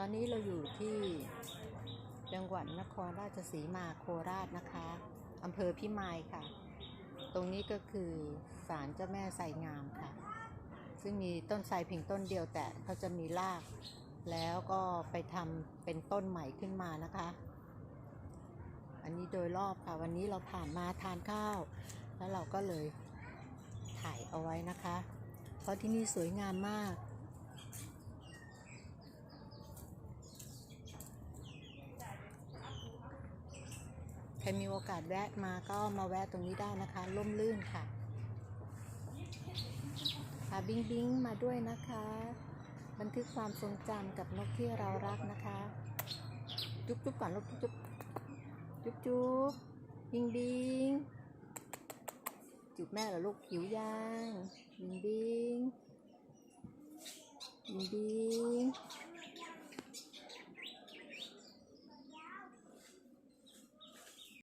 อนนี้เราอยู่ที่จังหวัดนครราชสีมาโคราชนะคะอำเภอพิมายค่ะ ตรงนี้ก็คือศาลเจ้าแม่ไสงามค่ะ ซึ่งมีต้นไทรเพียงต้นเดียวแต่เขาจะมีราก แล้วก็ไปทำเป็นต้นใหม่ขึ้นมานะคะ อันนี้โดยรอบค่ะ วันนี้เราผ่านมาทานข้าว แล้วเราก็เลยถ่ายเอาไว้นะคะ เพราะที่นี่สวยงามมาก ใครมีโอกาสแวะมาก็มาแวะตรงนี้ได้นะคะร่มรื่นค่ะพาบิงบิงมาด้วยนะคะ บันทึกความทรงจำกับนกที่เรารักนะคะ จุ๊บจุ๊บก่อนลูกจุ๊บจุ๊บจุ๊บบิงบิงจุ๊บแม่เหรอลูกหิวยังบิงบิงบิงบิง